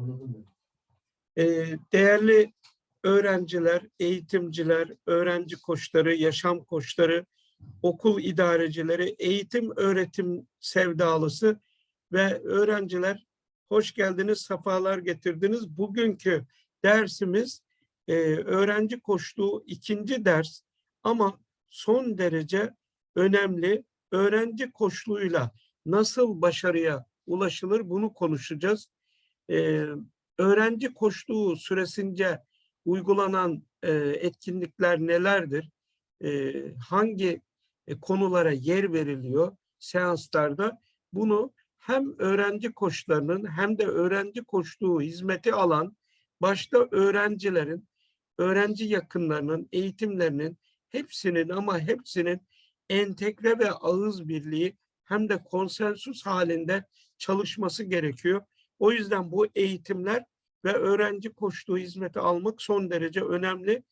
Anladım ben. Ee, değerli öğrenciler, eğitimciler, öğrenci koçları, yaşam koçları, okul idarecileri, eğitim öğretim sevdalısı ve öğrenciler hoş geldiniz, sefalar getirdiniz. Bugünkü dersimiz e, öğrenci koçluğu ikinci ders ama son derece önemli. Öğrenci koçluğuyla nasıl başarıya ulaşılır bunu konuşacağız. Ee, öğrenci koçluğu süresince uygulanan e, etkinlikler nelerdir? E, hangi e, konulara yer veriliyor seanslarda? Bunu hem öğrenci koçlarının hem de öğrenci koçluğu hizmeti alan başta öğrencilerin, öğrenci yakınlarının, eğitimlerinin hepsinin ama hepsinin entegre ve ağız birliği hem de konsensüs halinde çalışması gerekiyor. O yüzden bu eğitimler ve öğrenci koçluğu hizmeti almak son derece önemli.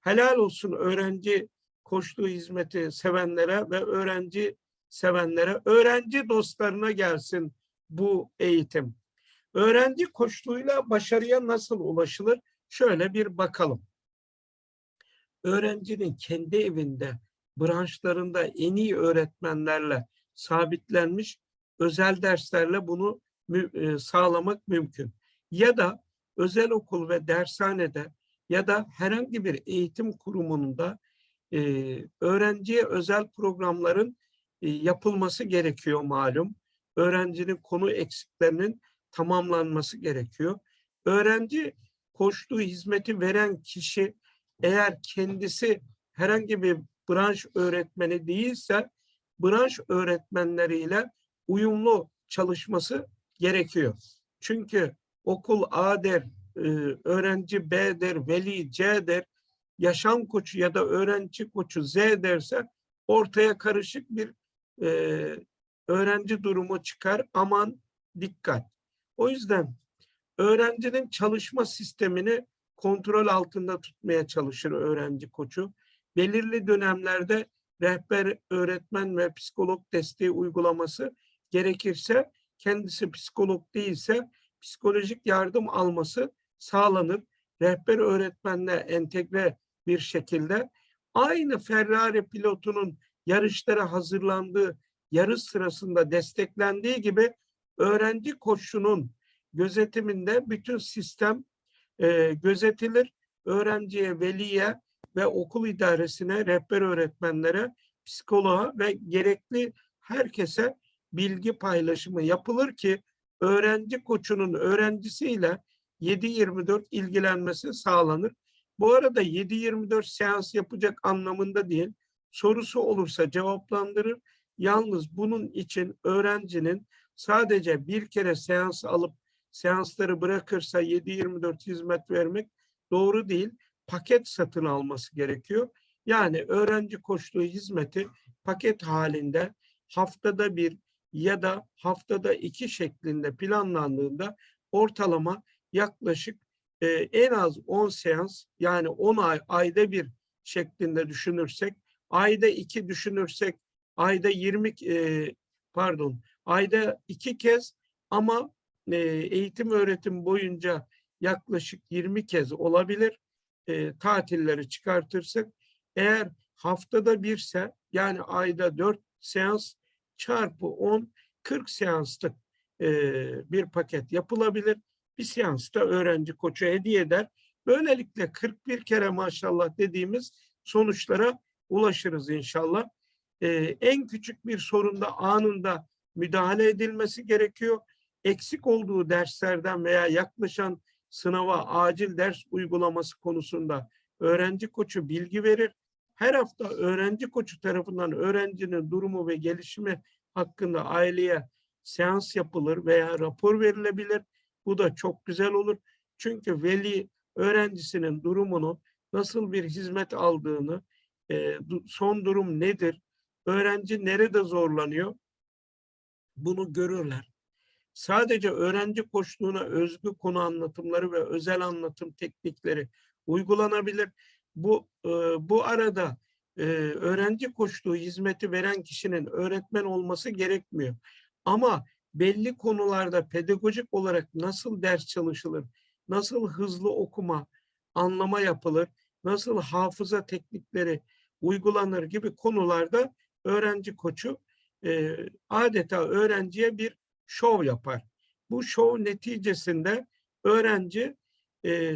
Helal olsun öğrenci koçluğu hizmeti sevenlere ve öğrenci sevenlere, öğrenci dostlarına gelsin bu eğitim. Öğrenci koçluğuyla başarıya nasıl ulaşılır? Şöyle bir bakalım. Öğrencinin kendi evinde, branşlarında en iyi öğretmenlerle sabitlenmiş özel derslerle bunu sağlamak mümkün. Ya da özel okul ve dershanede ya da herhangi bir eğitim kurumunda e, öğrenciye özel programların e, yapılması gerekiyor malum. Öğrencinin konu eksiklerinin tamamlanması gerekiyor. Öğrenci koçluğu hizmeti veren kişi eğer kendisi herhangi bir branş öğretmeni değilse branş öğretmenleriyle uyumlu çalışması gerekiyor. Çünkü okul A der, e, öğrenci B der, veli C der, yaşam koçu ya da öğrenci koçu Z derse ortaya karışık bir e, öğrenci durumu çıkar. Aman dikkat. O yüzden öğrencinin çalışma sistemini kontrol altında tutmaya çalışır öğrenci koçu. Belirli dönemlerde rehber, öğretmen ve psikolog desteği uygulaması gerekirse kendisi psikolog değilse psikolojik yardım alması sağlanır. Rehber öğretmenle entegre bir şekilde aynı Ferrari pilotunun yarışlara hazırlandığı yarış sırasında desteklendiği gibi öğrenci koçunun gözetiminde bütün sistem e, gözetilir. Öğrenciye, veliye ve okul idaresine, rehber öğretmenlere, psikoloğa ve gerekli herkese bilgi paylaşımı yapılır ki öğrenci koçunun öğrencisiyle 7-24 ilgilenmesi sağlanır. Bu arada 7-24 seans yapacak anlamında değil, sorusu olursa cevaplandırır. Yalnız bunun için öğrencinin sadece bir kere seans alıp seansları bırakırsa 7-24 hizmet vermek doğru değil. Paket satın alması gerekiyor. Yani öğrenci koçluğu hizmeti paket halinde haftada bir ya da haftada iki şeklinde planlandığında ortalama yaklaşık e, en az 10 seans yani 10 ay ayda bir şeklinde düşünürsek ayda iki düşünürsek ayda 20 e, pardon ayda iki kez ama e, eğitim öğretim boyunca yaklaşık 20 kez olabilir e, tatilleri çıkartırsak. Eğer haftada birse yani ayda 4 seans çarpı 10 40 seanslık e, bir paket yapılabilir. Bir seansta öğrenci koçu hediye eder. Böylelikle 41 kere maşallah dediğimiz sonuçlara ulaşırız inşallah. E, en küçük bir sorunda anında müdahale edilmesi gerekiyor. Eksik olduğu derslerden veya yaklaşan sınava acil ders uygulaması konusunda öğrenci koçu bilgi verir. Her hafta öğrenci koçu tarafından öğrencinin durumu ve gelişimi hakkında aileye seans yapılır veya rapor verilebilir. Bu da çok güzel olur. Çünkü veli öğrencisinin durumunu, nasıl bir hizmet aldığını, e, son durum nedir, öğrenci nerede zorlanıyor bunu görürler. Sadece öğrenci koçluğuna özgü konu anlatımları ve özel anlatım teknikleri uygulanabilir. Bu e, bu arada e, öğrenci koçluğu hizmeti veren kişinin öğretmen olması gerekmiyor. Ama belli konularda pedagojik olarak nasıl ders çalışılır, nasıl hızlı okuma, anlama yapılır, nasıl hafıza teknikleri uygulanır gibi konularda öğrenci koçu e, adeta öğrenciye bir şov yapar. Bu şov neticesinde öğrenci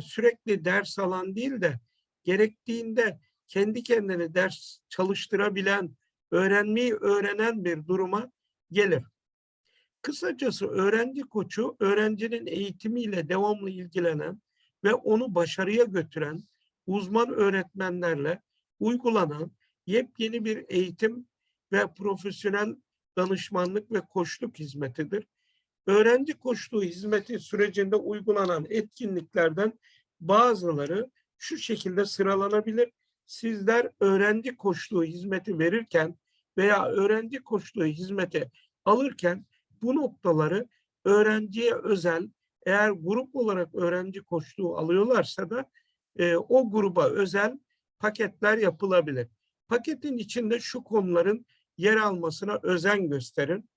sürekli ders alan değil de gerektiğinde kendi kendine ders çalıştırabilen, öğrenmeyi öğrenen bir duruma gelir. Kısacası öğrenci koçu öğrencinin eğitimiyle devamlı ilgilenen ve onu başarıya götüren uzman öğretmenlerle uygulanan yepyeni bir eğitim ve profesyonel danışmanlık ve koçluk hizmetidir. Öğrenci koçluğu hizmeti sürecinde uygulanan etkinliklerden bazıları şu şekilde sıralanabilir. Sizler öğrenci koçluğu hizmeti verirken veya öğrenci koçluğu hizmeti alırken bu noktaları öğrenciye özel eğer grup olarak öğrenci koçluğu alıyorlarsa da e, o gruba özel paketler yapılabilir. Paketin içinde şu konuların yer almasına özen gösterin.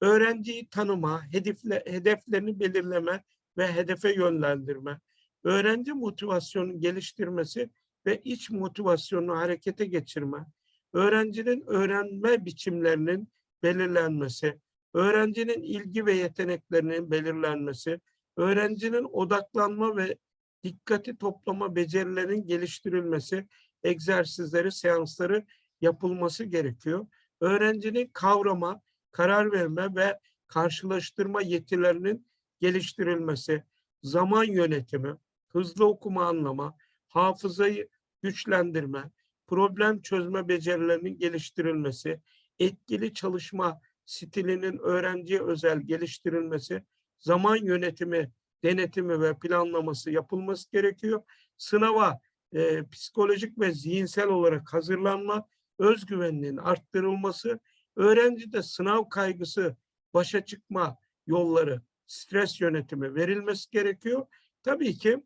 Öğrenciyi tanıma, hedefle, hedeflerini belirleme ve hedefe yönlendirme, öğrenci motivasyonunu geliştirmesi ve iç motivasyonunu harekete geçirme, öğrencinin öğrenme biçimlerinin belirlenmesi, öğrencinin ilgi ve yeteneklerinin belirlenmesi, öğrencinin odaklanma ve dikkati toplama becerilerinin geliştirilmesi, egzersizleri, seansları yapılması gerekiyor. Öğrencinin kavrama, karar verme ve karşılaştırma yetilerinin geliştirilmesi, zaman yönetimi, hızlı okuma anlama, hafızayı güçlendirme, problem çözme becerilerinin geliştirilmesi, etkili çalışma stilinin öğrenciye özel geliştirilmesi, zaman yönetimi, denetimi ve planlaması yapılması gerekiyor. Sınava e, psikolojik ve zihinsel olarak hazırlanma, özgüveninin arttırılması, öğrencide sınav kaygısı, başa çıkma yolları, stres yönetimi verilmesi gerekiyor. Tabii ki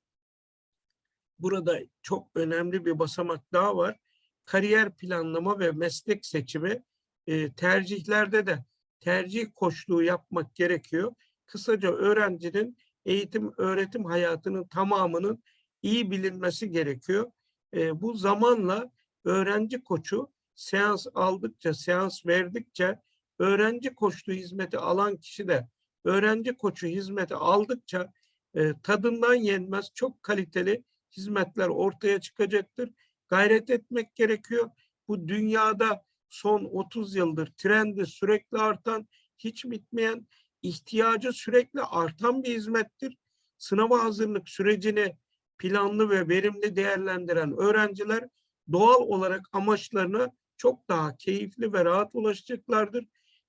burada çok önemli bir basamak daha var. Kariyer planlama ve meslek seçimi e, tercihlerde de tercih koçluğu yapmak gerekiyor. Kısaca öğrencinin eğitim öğretim hayatının tamamının iyi bilinmesi gerekiyor. E, bu zamanla öğrenci koçu seans aldıkça, seans verdikçe öğrenci koçluğu hizmeti alan kişi de öğrenci koçu hizmeti aldıkça e, tadından yenmez çok kaliteli hizmetler ortaya çıkacaktır. Gayret etmek gerekiyor. Bu dünyada son 30 yıldır trendi sürekli artan, hiç bitmeyen, ihtiyacı sürekli artan bir hizmettir. Sınava hazırlık sürecini planlı ve verimli değerlendiren öğrenciler doğal olarak amaçlarına çok daha keyifli ve rahat ulaşacaklardır.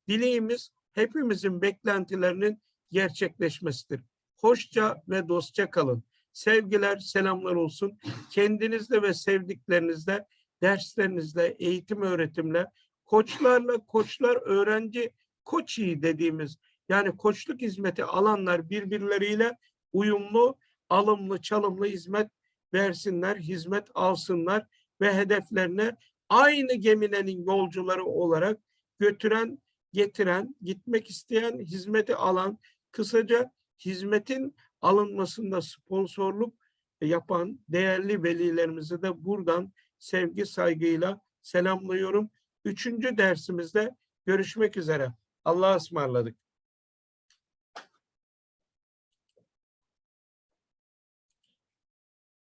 Dileğimiz hepimizin beklentilerinin gerçekleşmesidir. Hoşça ve dostça kalın. Sevgiler, selamlar olsun. Kendinizde ve sevdiklerinizde, derslerinizle, eğitim öğretimle, koçlarla, koçlar öğrenci koçi dediğimiz yani koçluk hizmeti alanlar birbirleriyle uyumlu, alımlı, çalımlı hizmet versinler, hizmet alsınlar ve hedeflerine aynı gemilerin yolcuları olarak götüren, getiren, gitmek isteyen, hizmeti alan, kısaca hizmetin alınmasında sponsorluk yapan değerli velilerimizi de buradan sevgi saygıyla selamlıyorum. Üçüncü dersimizde görüşmek üzere. Allah'a ısmarladık.